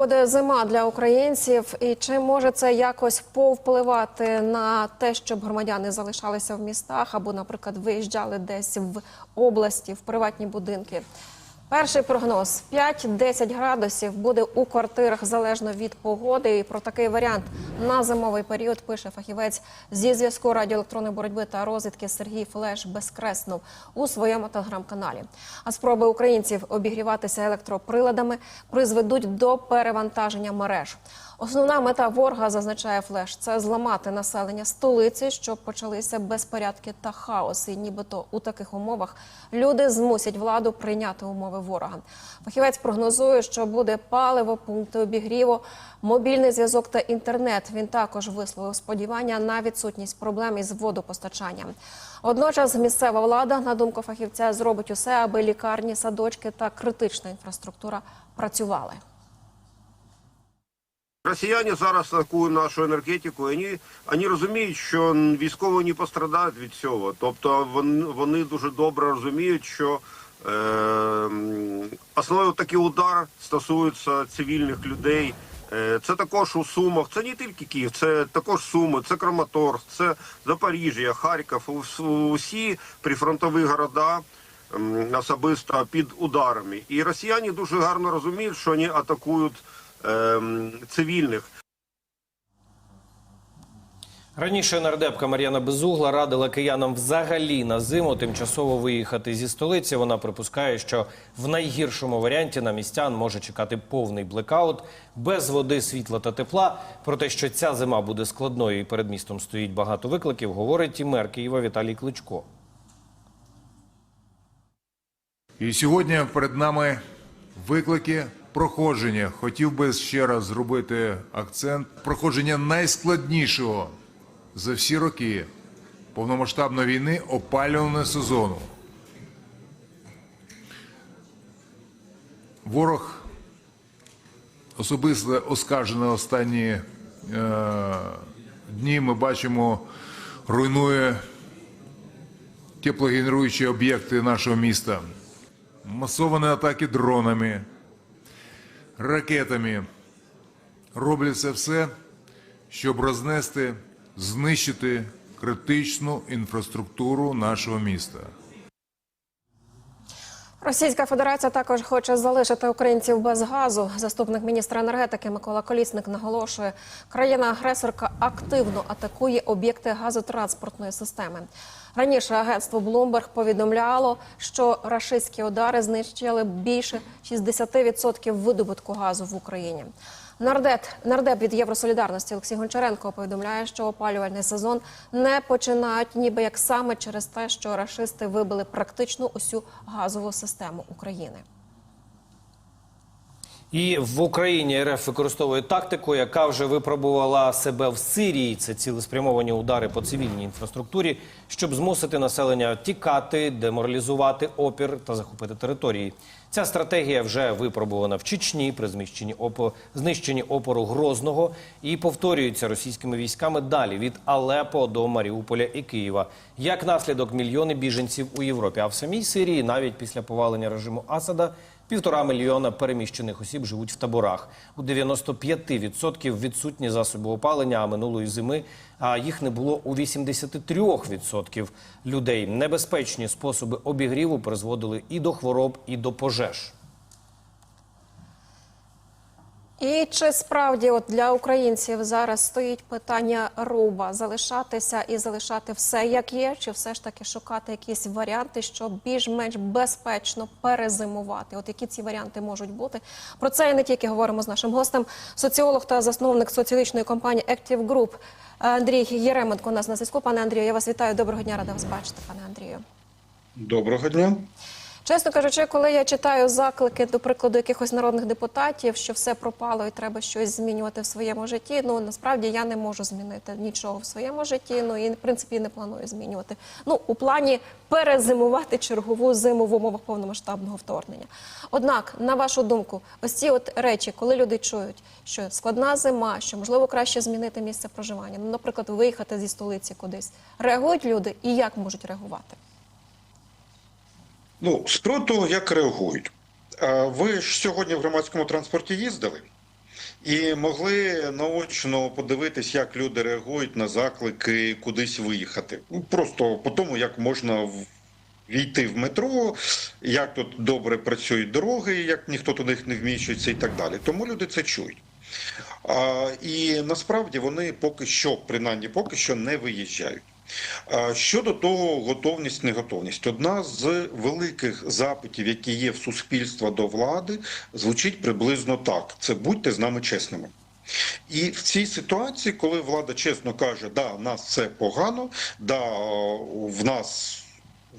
Буде зима для українців, і чи може це якось повпливати на те, щоб громадяни залишалися в містах або, наприклад, виїжджали десь в області, в приватні будинки? Перший прогноз: 5-10 градусів буде у квартирах залежно від погоди. І про такий варіант на зимовий період пише фахівець зі зв'язку радіоелектронної боротьби та розвідки Сергій Флеш Безкреснов у своєму телеграм-каналі. А спроби українців обігріватися електроприладами призведуть до перевантаження мереж. Основна мета ворога зазначає флеш це зламати населення столиці, щоб почалися безпорядки та хаос. І нібито у таких умовах люди змусять владу прийняти умови ворога. Фахівець прогнозує, що буде паливо, пункти обігріву, мобільний зв'язок та інтернет. Він також висловив сподівання на відсутність проблем із водопостачанням. Водночас місцева влада, на думку фахівця, зробить усе, аби лікарні, садочки та критична інфраструктура працювали. Росіяни зараз атакують нашу енергетику. і Вони, вони розуміють, що військові не пострадають від цього. Тобто вони, вони дуже добре розуміють, що е, основний такий удар стосується цивільних людей. Е, Це також у Сумах, це не тільки Київ, це також Суми, це Краматорськ, це Запоріжжя, Харків, усі прифронтові города особисто під ударами. І росіяни дуже гарно розуміють, що вони атакують ем, цивільних. Раніше нардепка Мар'яна Безугла радила киянам взагалі на зиму тимчасово виїхати зі столиці. Вона припускає, що в найгіршому варіанті на містян може чекати повний блекаут без води, світла та тепла. Про те, що ця зима буде складною і перед містом стоїть багато викликів, говорить і мер Києва Віталій Кличко. І сьогодні перед нами виклики проходження. Хотів би ще раз зробити акцент проходження найскладнішого за всі роки повномасштабної війни опалювального сезону. Ворог особисто оскаржено останні е, дні. Ми бачимо, руйнує теплогенеруючі об'єкти нашого міста, масовані атаки дронами, ракетами. Робляться все, щоб рознести, знищити критичну інфраструктуру нашого міста. Російська Федерація також хоче залишити українців без газу. Заступник міністра енергетики Микола Колісник наголошує, країна-агресорка активно атакує об'єкти газотранспортної системи. Раніше агентство Bloomberg повідомляло, що рашистські удари знищили більше 60% видобутку газу в Україні. Нардеп, нардеп від Євросолідарності Олексій Гончаренко повідомляє, що опалювальний сезон не починають, ніби як саме через те, що рашисти вибили практично усю газову систему України. І в Україні РФ використовує тактику, яка вже випробувала себе в Сирії. Це цілеспрямовані удари по цивільній інфраструктурі, щоб змусити населення тікати, деморалізувати опір та захопити території. Ця стратегія вже випробувана в Чечні при зміщенні опо... знищенні опору Грозного і повторюється російськими військами далі від Алепо до Маріуполя і Києва. Як наслідок мільйони біженців у Європі, а в самій Сирії навіть після повалення режиму Асада. Півтора мільйона переміщених осіб живуть в таборах. У 95% відсутні засоби опалення, а минулої зими а їх не було у 83% людей. Небезпечні способи обігріву призводили і до хвороб, і до пожеж. І чи справді от для українців зараз стоїть питання руба залишатися і залишати все як є, чи все ж таки шукати якісь варіанти, щоб більш-менш безпечно перезимувати? От які ці варіанти можуть бути? Про це і не тільки говоримо з нашим гостем, соціолог та засновник соціологічної компанії Active Group Андрій Єременко у нас на зв'язку. Пане Андрію, я вас вітаю. Доброго дня, рада вас бачити, пане Андрію. Доброго дня. Чесно кажучи, коли я читаю заклики, до прикладу, якихось народних депутатів, що все пропало і треба щось змінювати в своєму житті. Ну насправді я не можу змінити нічого в своєму житті. Ну і в принципі не планую змінювати. Ну у плані перезимувати чергову зиму в умовах повномасштабного вторгнення. Однак, на вашу думку, ось ці от речі, коли люди чують, що складна зима, що можливо краще змінити місце проживання, ну, наприклад, виїхати зі столиці кудись, реагують люди і як можуть реагувати? Ну, з приводу як реагують. Ви ж сьогодні в громадському транспорті їздили. і могли наочно подивитись, як люди реагують на заклики кудись виїхати. Ну, Просто по тому, як можна війти в метро, як тут добре працюють дороги, як ніхто туди не вміщується і так далі. Тому люди це чують. А, і насправді вони поки що, принаймні поки що, не виїжджають. Щодо того, готовність, неготовність. Одна з великих запитів, які є в суспільства до влади, звучить приблизно так: це будьте з нами чесними. І в цій ситуації, коли влада чесно каже, да, в нас все погано, да, в нас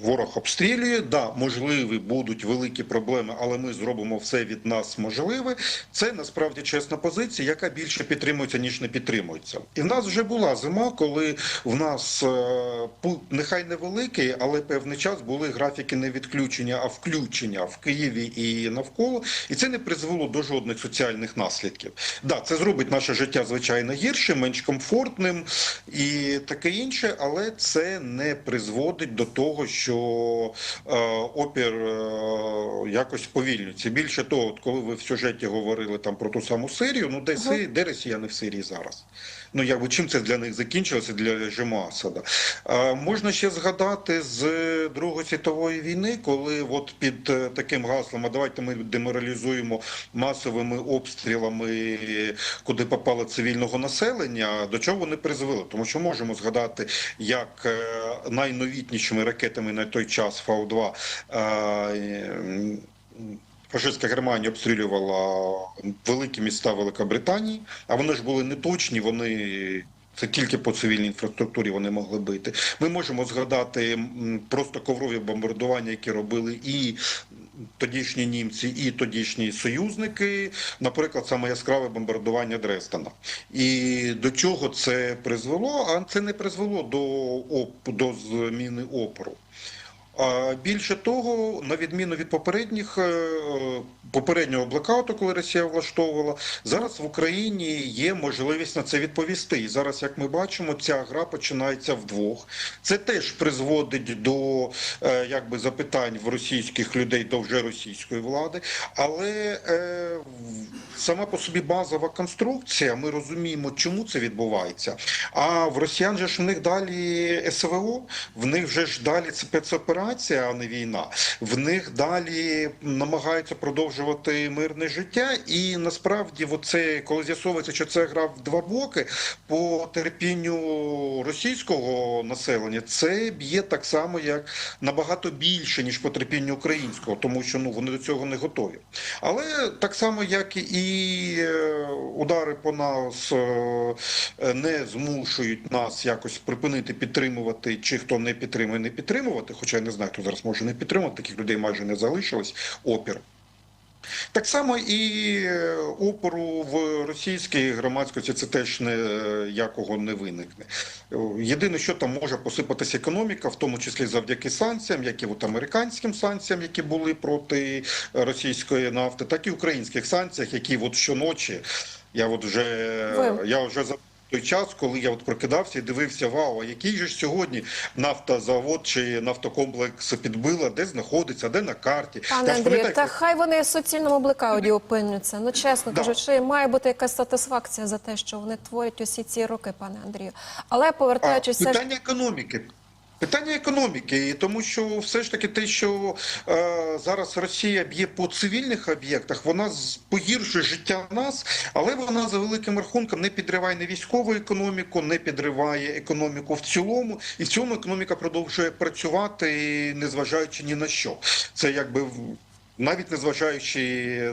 ворог обстрілює, да, можливі будуть великі проблеми, але ми зробимо все від нас можливе. Це насправді чесна позиція, яка більше підтримується, ніж не підтримується. І в нас вже була зима, коли в нас е, нехай невеликий, але певний час були графіки не відключення, а включення в Києві і навколо. І це не призвело до жодних соціальних наслідків. Да, це зробить наше життя звичайно гіршим, менш комфортним і таке інше, але це не призводить до того, що е, опір е, якось повільнюється. Більше того, от коли ви в сюжеті говорили там про ту саму Сирію, ну де, Си- де росіяни в Сирії зараз? Ну якби чим це для них закінчилося для режиму Асада? Е, можна ще згадати з Другої світової війни, коли от під е, таким гаслом, а давайте ми деморалізуємо масовими обстрілами, куди попало цивільного населення, до чого вони призвели? Тому що можемо згадати, як найновітнішими ракетами на той час Фау-2 е, Фашистська Германія обстрілювала великі міста Великобританії, а вони ж були неточні, вони. Це тільки по цивільній інфраструктурі вони могли бити. Ми можемо згадати просто коврові бомбардування, які робили і тодішні німці, і тодішні союзники. Наприклад, саме яскраве бомбардування Дрездена. І до чого це призвело? А це не призвело до, до зміни опору. Більше того, на відміну від попередніх е, попереднього блекауту, коли Росія влаштовувала, зараз в Україні є можливість на це відповісти. І зараз, як ми бачимо, ця гра починається вдвох. Це теж призводить до е, якби запитань в російських людей до вже російської влади. Але е, сама по собі базова конструкція, ми розуміємо, чому це відбувається. А в росіян же ж в них далі СВО, в них вже ж далі спецоперація, а не війна. В них далі намагаються продовжувати мирне життя. І насправді, оце, коли з'ясовується, що це гра в два боки, по терпінню російського населення, це б'є так само, як набагато більше, ніж по терпінню українського, тому що ну вони до цього не готові. Але так само, як і е, удари по нас е, не змушують нас якось припинити підтримувати, чи хто не підтримує, не підтримувати. Хоча я не знаю, хто зараз може не підтримувати, таких людей майже не залишилось. Опір. Так само і е, опору в російській громадськості це теж не якого не виникне. Е, Єдине, що там може посипатися економіка, в тому числі завдяки санкціям, як і от американським санкціям, які були проти російської нафти, так і українських санкціях, які от щоночі я от вже я вже. Той час, коли я от прокидався і дивився, вау, а який же ж сьогодні нафтозавод чи нафтокомплекс підбила, де знаходиться, де на карті. Пане Андрію, та хай вони в суцільному блекауді опиняться. Ну чесно Да. кажучи, має бути якась сатисфакція за те, що вони творять усі ці роки, пане Андрію. Але повертаючись, питання економіки. Питання економіки, і тому що все ж таки те, що е, зараз Росія б'є по цивільних об'єктах, вона погіршує життя нас, але вона за великим рахунком не підриває не військову економіку, не підриває економіку в цілому, і в цьому економіка продовжує працювати, незважаючи ні на що. Це якби навіть незважаючи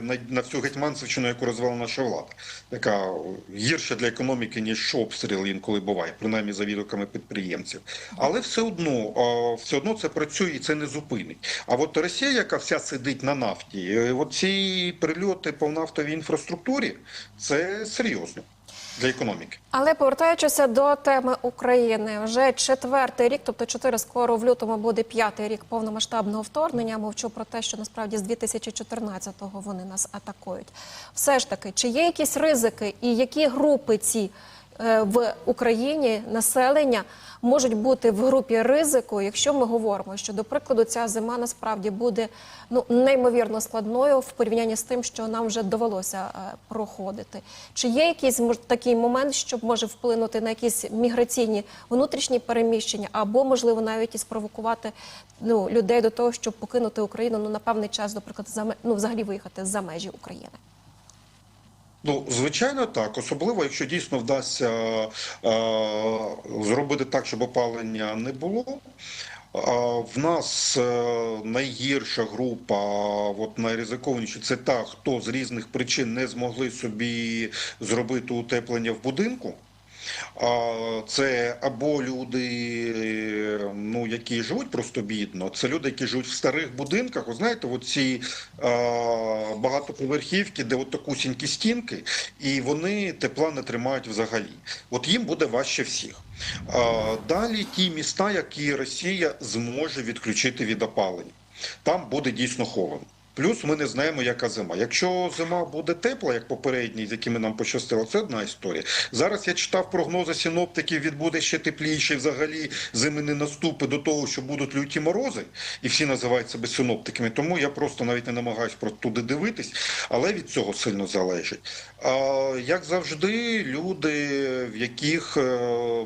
на, на всю гетьманцевщину, яку розвела наша влада, яка гірша для економіки, ніж обстріл інколи буває, принаймні за відгуками підприємців. Але все одно, все одно це працює і це не зупинить. А от Росія, яка вся сидить на нафті, е, от ці прильоти по нафтовій інфраструктурі, це серйозно для економіки. Але повертаючися до теми України, вже четвертий рік, тобто чотири скоро в лютому буде п'ятий рік повномасштабного вторгнення. Мовчу про те, що насправді з 2014-го вони нас атакують. Все ж таки, чи є якісь ризики і які групи ці в Україні населення можуть бути в групі ризику, якщо ми говоримо, що до прикладу ця зима насправді буде ну неймовірно складною в порівнянні з тим, що нам вже довелося е, проходити. Чи є якийсь мож, такий момент, що може вплинути на якісь міграційні внутрішні переміщення, або можливо навіть і спровокувати ну людей до того, щоб покинути Україну ну на певний час, до прикладу, за ну взагалі виїхати за межі України? Ну, звичайно, так. Особливо, якщо дійсно вдасться е, зробити так, щоб опалення не було. В нас е, найгірша група, от найризикованіша, це та, хто з різних причин не змогли собі зробити утеплення в будинку. Це або люди, ну які живуть просто бідно, це люди, які живуть в старих будинках. Ви знаєте, оці багатоповерхівки, де от такусінькі стінки, і вони тепла не тримають взагалі. От їм буде важче всіх. Далі ті міста, які Росія зможе відключити від опалення. Там буде дійсно холодно. Плюс ми не знаємо, яка зима. Якщо зима буде тепла, як попередні, з якими нам пощастило, це одна історія. Зараз я читав прогнози синоптиків, відбуде ще тепліше. Взагалі зими не наступить до того, що будуть люті морози, і всі називають себе синоптиками. Тому я просто навіть не намагаюся про туди дивитись, але від цього сильно залежить. А як завжди, люди, в яких е,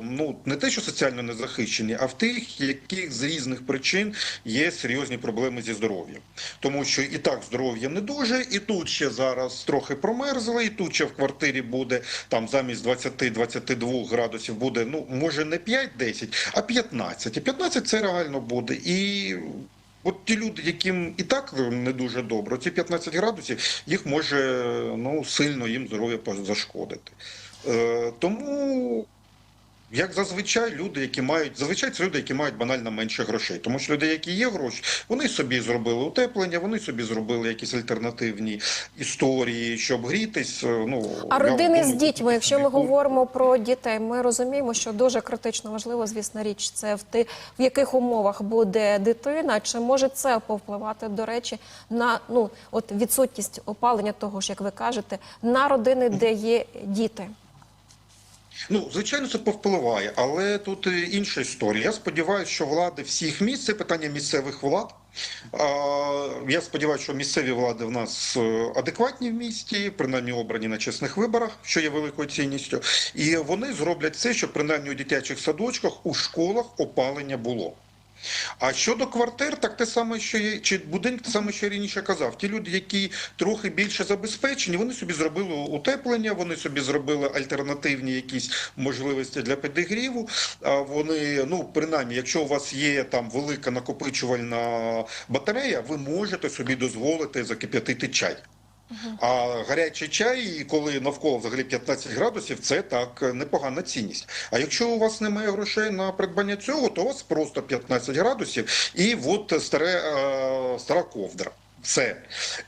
ну не те, що соціально не захищені, а в тих, яких з різних причин є серйозні проблеми зі здоров'ям, тому що і так здоров'я не дуже, і тут ще зараз трохи промерзли, і тут ще в квартирі буде там замість 20-22 градусів буде ну може не 5-10, а 15. І 15 це реально буде і. От ті люди, яким і так не дуже добре, ці 15 градусів їх може ну сильно їм здоров'я зашкодити. Е, тому як зазвичай люди, які мають зазвичай це люди, які мають банально менше грошей, тому що люди, які є гроші, вони собі зробили утеплення, вони собі зробили якісь альтернативні історії, щоб грітись. е, Ну А родини з дітьми, якщо ми говоримо про дітей, ми розуміємо, що дуже критично важливо, звісно, річ це в ти в яких умовах буде дитина, чи може це повпливати, до речі, на ну от відсутність опалення того ж, як ви кажете, на родини, де є діти. Ну, звичайно, це повпливає, але тут е, інша історія. Я сподіваюся, що влади всіх місць це питання місцевих влад. Я сподіваюся, що місцеві влади в нас е, адекватні в місті, принаймні обрані на чесних виборах, що є великою цінністю, і вони зроблять все, щоб принаймні у дитячих садочках у школах опалення було. А щодо квартир, так те саме, що є, чи будинок, те саме, що я раніше казав. Ті люди, які трохи більше забезпечені, вони собі зробили утеплення, вони собі зробили альтернативні якісь можливості для підігріву. А вони, ну принаймні, якщо у вас є там велика накопичувальна батарея, ви можете собі дозволити закип'ятити чай. А гарячий чай, коли навколо взагалі 15 градусів, це так непогана цінність. А якщо у вас немає грошей на придбання цього, то у вас просто 15 градусів і от старе, е, стара ковдра. Все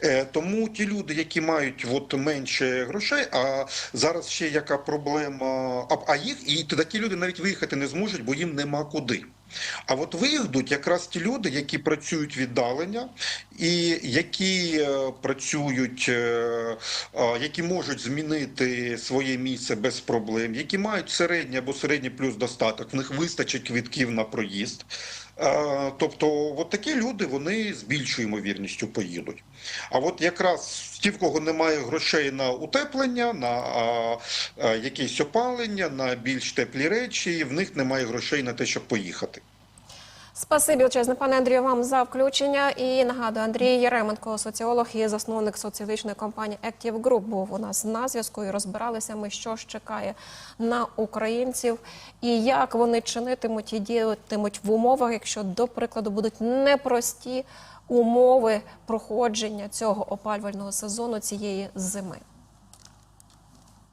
Е, тому ті люди, які мають от менше грошей, а зараз ще яка проблема, а їх і такі люди навіть виїхати не зможуть, бо їм нема куди. А от виїдуть якраз ті люди, які працюють віддалення, і які е, працюють, е, е, які можуть змінити своє місце без проблем, які мають середнє або середній плюс достаток, в них вистачить квитків на проїзд. Е, Тобто, от такі люди вони з більшою ймовірністю поїдуть. А от якраз ті, в кого немає грошей на утеплення, на а, якесь опалення, на більш теплі речі, в них немає грошей на те, щоб поїхати. Спасибі величезне, пане Андрію, вам за включення. І нагадую, Андрій Яременко, соціолог і засновник соціологічної компанії Active Group, був у нас на зв'язку і розбиралися ми, що ж чекає на українців і як вони чинитимуть і діятимуть в умовах, якщо, до прикладу, будуть непрості умови проходження цього опалювального сезону цієї зими.